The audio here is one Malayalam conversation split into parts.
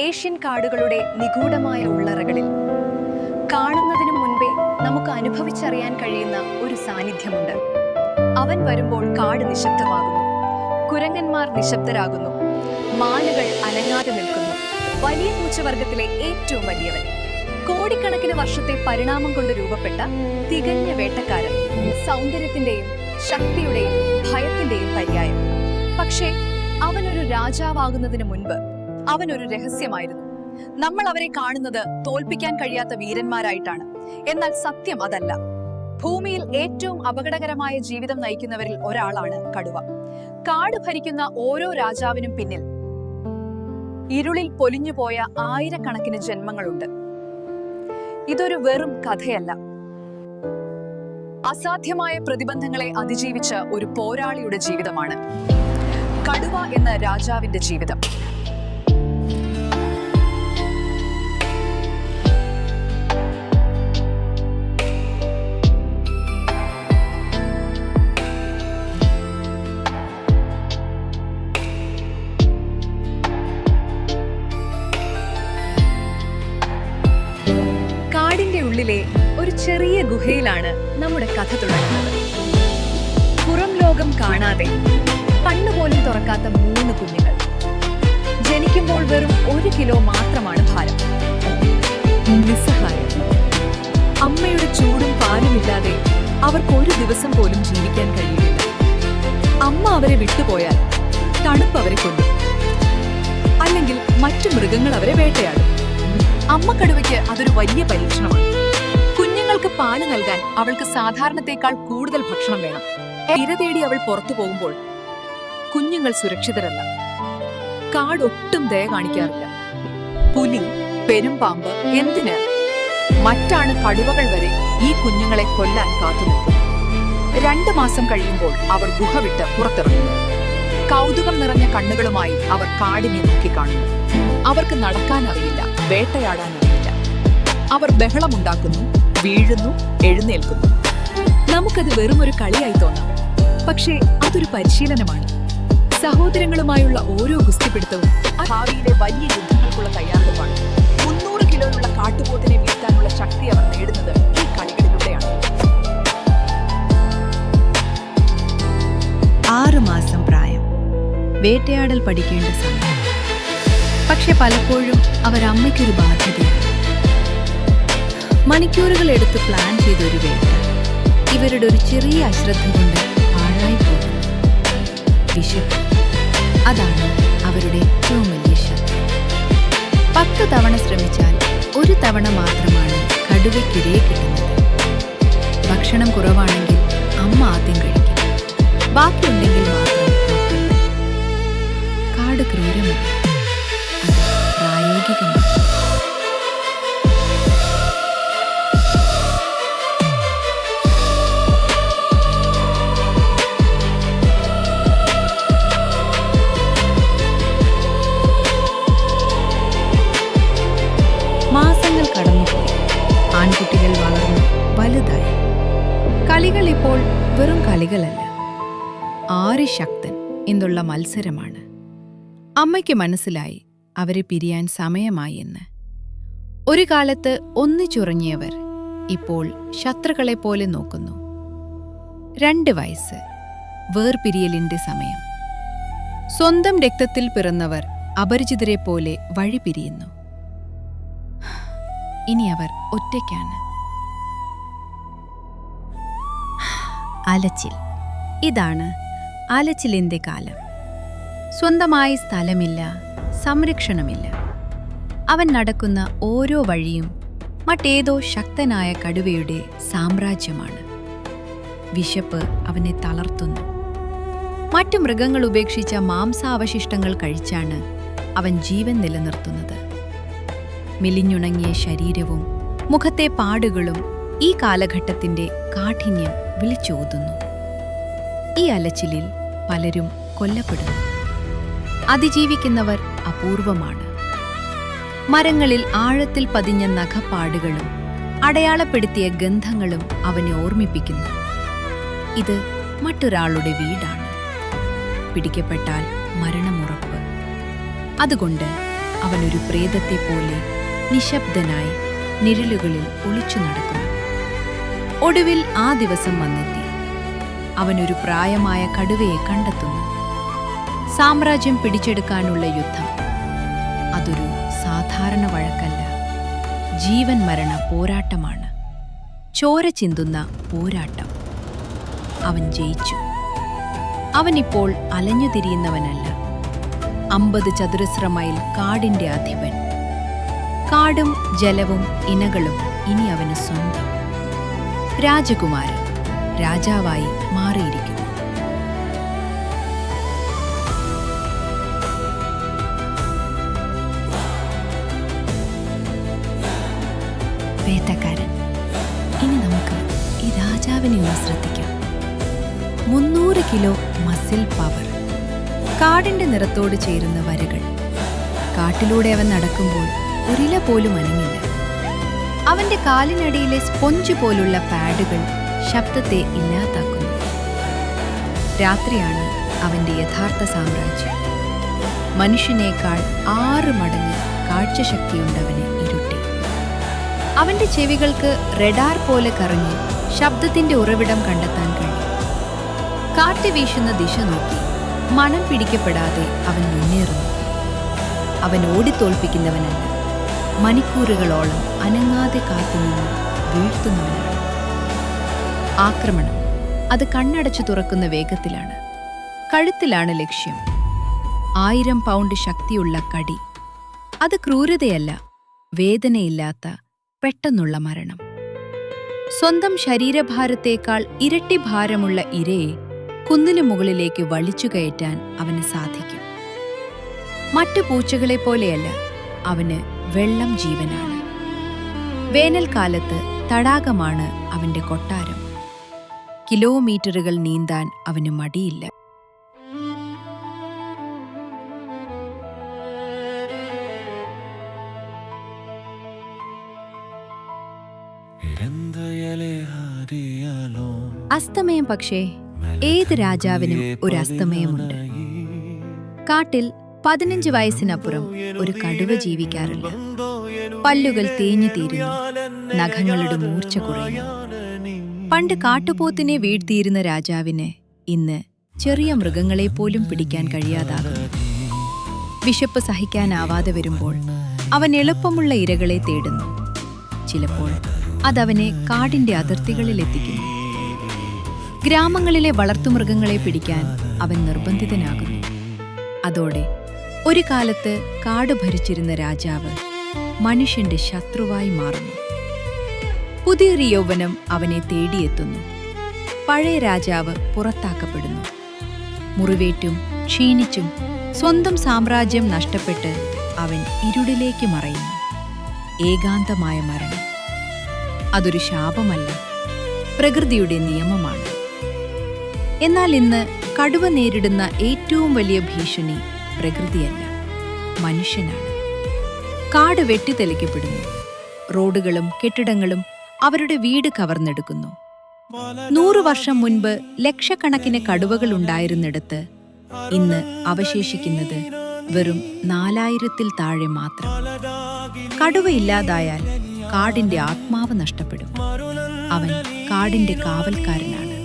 ഏഷ്യൻ കാടുകളുടെ നിഗൂഢമായ ഉള്ളറകളിൽ. കാണുന്നതിനു മുൻപേ നമുക്ക് അനുഭവിച്ചറിയാൻ കഴിയുന്ന ഒരു സാന്നിധ്യമുണ്ട്. അവൻ വരുമ്പോൾ കാട് നിശബ്ദമാകുന്നു. കുരങ്ങന്മാർ നിശബ്ദരാകുന്നു. മാലുകൾ അനങ്ങാതെ നിൽക്കുന്നു. വലിയ പൂച്ചവർഗത്തിലെ ഏറ്റവും വലിയവൻ. കോടിക്കണക്കിന് വർഷത്തെ പരിണാമം കൊണ്ട് രൂപപ്പെട്ട തികഞ്ഞ വേട്ടക്കാരൻ. സൗന്ദര്യത്തിന്റെയും ശക്തിയുടെയും ഭയത്തിന്റെയും പര്യായം. പക്ഷേ അവനൊരു രാജാവാകുന്നതിന് മുൻപ് അവനൊരു രഹസ്യമായിരുന്നു. നമ്മൾ അവരെ കാണുന്നത് തോൽപ്പിക്കാൻ കഴിയാത്ത വീരന്മാരായിട്ടാണ്. എന്നാൽ സത്യം അതല്ല. ഭൂമിയിൽ ഏറ്റവും അപകടകരമായ ജീവിതം നയിക്കുന്നവരിൽ ഒരാളാണ് കടുവ. കാട് ഭരിക്കുന്ന ഓരോ രാജാവിനും പിന്നിൽ ഇരുളിൽ പൊലിഞ്ഞുപോയ ആയിരക്കണക്കിന് ജന്മങ്ങളുണ്ട്. ഇതൊരു വെറും കഥയല്ല. അസാധ്യമായ പ്രതിബന്ധങ്ങളെ അതിജീവിച്ച ഒരു പോരാളിയുടെ ജീവിതമാണ് കടുവ എന്ന രാജാവിന്റെ ജീവിതം. ഉള്ളിലെ ഒരു ചെറിയ ഗുഹയിലാണ് നമ്മുടെ കഥ തുടങ്ങുന്നത്. പുറം ലോകം കാണാതെ കണ്ണുപോലും തുറക്കാത്ത മൂന്ന് കുഞ്ഞുങ്ങൾ. ജനിക്കുമ്പോൾ വെറും ഒരു കിലോ മാത്രമാണ് ഭാരം. നിസ്സഹായം. അമ്മയുടെ ചൂടും പാലുമില്ലാതെ അവർക്ക് ഒരു ദിവസം പോലും ജീവിക്കാൻ കഴിയില്ല. അമ്മ അവരെ വിട്ടുപോയാൽ തണുപ്പ് അവരെ കൊണ്ടു അല്ലെങ്കിൽ മറ്റു മൃഗങ്ങൾ അവരെ വേട്ടയാടും. അമ്മ കടുവയ്ക്ക് അതൊരു വലിയ പരീക്ഷണമാണ്. പാൽ നൽകാൻ അവൾക്ക് സാധാരണത്തെക്കാൾ കൂടുതൽ ഭക്ഷണം വേണം. ഇര തേടി അവൾ പുറത്തു പോകുമ്പോൾ കുഞ്ഞുങ്ങൾ സുരക്ഷിതരല്ല. കാട് ഒട്ടും ദയ കാണിക്കാറില്ല. പുലി പെരുമ്പാമ്പ് എന്തിന്? മറ്റാണ് കടുവകൾ വരെ ഈ കുഞ്ഞുങ്ങളെ കൊല്ലാൻ കാത്തുനിൽക്കും രണ്ടു മാസം കഴിയുമ്പോൾ അവർ ഗുഹ വിട്ട് പുറത്തിറങ്ങുന്നു കൗതുകം നിറഞ്ഞ കണ്ണുകളുമായി അവർ കാടിനെ നോക്കിക്കാണുന്നു അവർക്ക് നടക്കാനറിയില്ല വേട്ടയാടാനറിയില്ല. അവർ ബഹളമുണ്ടാക്കുന്നു വീഴുന്നു എഴുന്നേൽക്കുന്നു. നമുക്കത് വെറും ഒരു കളിയായി തോന്നാം. പക്ഷേ അതൊരു പരിശീലനമാണ്. സഹോദരങ്ങളുമായുള്ള ഓരോ ഗുസ്തിപിടുത്തവും ഭാവിയിലെ വലിയ യുദ്ധങ്ങൾക്കുള്ള തയ്യാറെടുപ്പാണ്. മുന്നൂറ് കിലോയുള്ള കാട്ടുപോത്തിനെ വീഴ്ത്താനുള്ള ശക്തി അവർ നേടുന്നത് ഈ കളികളിലൂടെയാണ്. ആറു മാസം പ്രായം. വേട്ടയാടൽ പഠിക്കേണ്ട സമയം. പക്ഷെ പലപ്പോഴും അവർ അവരമ്മയ്ക്കൊരു ബാധ്യതയാണ്. മണിക്കൂറുകൾ എടുത്ത് പ്ലാൻ ചെയ്ത ഒരു വേട്ട. ഇവരുടെ ഒരു ചെറിയ അശ്രദ്ധ കൊണ്ട് പാഴായി പോകുന്നു അതാണ് അവരുടെ ഏറ്റവും വലിയ ശത്രു പത്ത് തവണ ശ്രമിച്ചാൽ ഒരു തവണ മാത്രമാണ് കടുവയ്ക്കിരയെ കിട്ടുന്നത്. ഭക്ഷണം കുറവാണെങ്കിൽ അമ്മ ആദ്യം കഴിക്കും. ബാക്കിയുണ്ടെങ്കിൽ മാത്രം. കാട് ക്രൂരമാണ് ഇപ്പോൾ വെറും കളികളല്ല. ആര് ശക്തൻ എന്നുള്ള മത്സരമാണ്. അമ്മയ്ക്ക് മനസ്സിലായി അവരെ പിരിയാൻ സമയമായി എന്ന്. ഒരു കാലത്ത് ഒന്നിച്ചുറങ്ങിയവർ ഇപ്പോൾ ശത്രുക്കളെ പോലെ നോക്കുന്നു. രണ്ട് വയസ്സ് വേർപിരിയലിന്റെ സമയം. സ്വന്തം രക്തത്തിൽ പിറന്നവർ അപരിചിതരെ പോലെ വഴി പിരിയുന്നു ഇനി അവർ ഒറ്റയ്ക്കാണ്. അലച്ചിൽ. ഇതാണ് അലച്ചിലിന്റെ കാലം. സ്വന്തമായി സ്ഥലമില്ല സംരക്ഷണമില്ല. അവൻ നടക്കുന്ന ഓരോ വഴിയും മറ്റേതോ ശക്തനായ കടുവയുടെ സാമ്രാജ്യമാണ്. വിശപ്പ് അവനെ തളർത്തുന്നു. മറ്റു മൃഗങ്ങൾ ഉപേക്ഷിച്ച മാംസാവശിഷ്ടങ്ങൾ കഴിച്ചാണ് അവൻ ജീവൻ നിലനിർത്തുന്നത്. മെലിഞ്ഞുണങ്ങിയ ശരീരവും മുഖത്തെ പാടുകളും ഈ കാലഘട്ടത്തിന്റെ കാഠിന്യം വിളിച്ചോതുന്നു. ഈ അലച്ചിലിൽ പലരും കൊല്ലപ്പെടുന്നു. അതിജീവിക്കുന്നവർ അപൂർവമാണ്. മരങ്ങളിൽ ആഴത്തിൽ പതിഞ്ഞ നഖപ്പാടുകളും അടയാളപ്പെടുത്തിയ ഗന്ധങ്ങളും അവനെ ഓർമ്മിപ്പിക്കുന്നു. ഇത് മറ്റൊരാളുടെ വീടാണ്. പിടിക്കപ്പെട്ടാൽ മരണമുറപ്പ്. അതുകൊണ്ട് അവനൊരു പ്രേതത്തെ പോലെ നിശബ്ദനായി നിഴലുകളിൽ ഒളിച്ചു നടക്കുന്നു. ഒടുവിൽ ആ ദിവസം വന്നെത്തി. അവനൊരു പ്രായമായ കടുവയെ കണ്ടെത്തുന്നു. സാമ്രാജ്യം പിടിച്ചെടുക്കാനുള്ള യുദ്ധം. അതൊരു സാധാരണ വഴക്കല്ല. ജീവൻ മരണ പോരാട്ടമാണ്. ചോര ചിന്തുന്ന പോരാട്ടം. അവൻ ജയിച്ചു. അവനിപ്പോൾ അലഞ്ഞുതിരിയുന്നവനല്ല അമ്പത് ചതുരശ്ര മൈൽ കാടിന്റെ അധിപൻ. കാടും ജലവും ഇനകളും ഇനി അവന് സ്വന്തം. രാജകുമാരൻ. രാജാവായി മാറിയിരിക്കുന്നു. വേട്ടക്കാരൻ ഇനി നമുക്ക് ഈ രാജാവിനെ ഒന്ന് ശ്രദ്ധിക്കാം. മുന്നൂറ് കിലോ മസിൽ പവർ. കാടിന്റെ നിറത്തോട് ചേരുന്ന വരകൾ. കാട്ടിലൂടെ അവൻ നടക്കുമ്പോൾ ഒരില പോലും അനങ്ങില്ല. അവന്റെ കാലിനടിയിലെ സ്പോഞ്ച് പോലുള്ള പാഡുകൾ ശബ്ദത്തെ ഇല്ലാതാക്കുന്നു. രാത്രിയാണ് അവന്റെ യഥാർത്ഥ സാമ്രാജ്യം. മനുഷ്യനേക്കാൾ ആറ് മടങ്ങ് കാഴ്ചശക്തിയുണ്ടവന് ഇരുട്ടി. അവന്റെ ചെവികൾക്ക് റെഡാർ പോലെ കറങ്ങി ശബ്ദത്തിന്റെ ഉറവിടം കണ്ടെത്താൻ കഴിയും. കാറ്റ് വീശുന്ന ദിശ നോക്കി മണം പിടിക്കപ്പെടാതെ അവൻ മുന്നേറുന്നു. അവൻ ഓടിത്തോൽപ്പിക്കുന്നവനല്ല മണിക്കൂറുകളോളം അനങ്ങാതെ കാത്തുനിന്ന് വീഴ്ത്തുന്നവനാണ് ആക്രമണം. അത് കണ്ണടച്ചു തുറക്കുന്ന വേഗത്തിലാണ്. കഴുത്തിലാണ് ലക്ഷ്യം. ആയിരം പൗണ്ട് ശക്തിയുള്ള കടി. അത് ക്രൂരതയല്ല വേദനയില്ലാത്ത പെട്ടെന്നുള്ള മരണം. സ്വന്തം ശരീരഭാരത്തേക്കാൾ ഇരട്ടി ഭാരമുള്ള ഇരയെ കുന്നിനു മുകളിലേക്ക് വലിച്ചു കയറ്റാൻ അവന് സാധിക്കും. മറ്റു പൂച്ചകളെപ്പോലെയല്ല അവന് വെള്ളം ജീവനാണ്. വേനൽക്കാലത്ത് തടാകമാണ് അവന്റെ കൊട്ടാരം. കിലോമീറ്ററുകൾ നീന്താൻ അവന് മടിയില്ല. അസ്തമയം പക്ഷേ ഏത് രാജാവിനും ഒരു അസ്തമയമുണ്ട്. കാട്ടിൽ പതിനഞ്ച് വയസ്സിനപ്പുറം ഒരു കടുവ ജീവിക്കാറില്ല. പല്ലുകൾ തേഞ്ഞു തീരുന്നു. നഖങ്ങളുടെ മൂർച്ച കുറയുന്നു. പണ്ട് കാട്ടുപോത്തിനെ വീഴ്ത്തിയിരുന്ന രാജാവിന് ഇന്ന് ചെറിയ മൃഗങ്ങളെ പോലും പിടിക്കാൻ കഴിയാതാകുന്നു. വിശപ്പ് സഹിക്കാനാവാതെ വരുമ്പോൾ അവൻ എളുപ്പമുള്ള ഇരകളെ തേടുന്നു. ചിലപ്പോൾ അതവനെ കാടിന്റെ അതിർത്തികളിൽ എത്തിക്കുന്നു. ഗ്രാമങ്ങളിലെ വളർത്തുമൃഗങ്ങളെ പിടിക്കാൻ അവൻ നിർബന്ധിതനാകുന്നു. അതോടെ ഒരു കാലത്ത് കാട് ഭരിച്ചിരുന്ന രാജാവ് മനുഷ്യന്റെ ശത്രുവായി മാറുന്നു. പുതിയൊരു യൗവനം അവനെ തേടിയെത്തുന്നു. പഴയ രാജാവ് പുറത്താക്കപ്പെടുന്നു. മുറിവേറ്റും ക്ഷീണിച്ചും സ്വന്തം സാമ്രാജ്യം നഷ്ടപ്പെട്ട് അവൻ ഇരുടിലേക്ക് മറയുന്നു. ഏകാന്തമായ മരണം. അതൊരു ശാപമല്ല പ്രകൃതിയുടെ നിയമമാണ്. എന്നാൽ ഇന്ന് കടുവ നേരിടുന്ന ഏറ്റവും വലിയ ഭീഷണി പ്രകൃതിയല്ല മനുഷ്യനാണ്. കാട് വെട്ടിത്തെളിക്കപ്പെടുന്നു റോഡുകളും കെട്ടിടങ്ങളും അവരുടെ വീട് കവർന്നെടുക്കുന്നു. നൂറു വർഷം മുൻപ് ലക്ഷക്കണക്കിന് കടുവകൾ ഉണ്ടായിരുന്നിടത്ത് ഇന്ന് അവശേഷിക്കുന്നത് വെറും നാലായിരത്തിൽ താഴെ മാത്രം. കടുവ ഇല്ലാതായാൽ കാടിന്റെ ആത്മാവ് നഷ്ടപ്പെടും. അവൻ കാടിന്റെ കാവൽക്കാരനാണ്.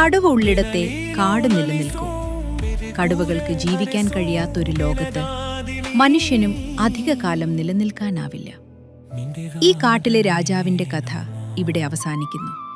കടുവ ഉള്ളിടത്തെ കാട് നിലനിൽക്കും. കടുവകൾക്ക് ജീവിക്കാൻ കഴിയാത്തൊരു ലോകത്ത് മനുഷ്യനും അധികകാലം നിലനിൽക്കാനാവില്ല. ഈ കാട്ടിലെ രാജാവിന്റെ കഥ ഇവിടെ അവസാനിക്കുന്നു.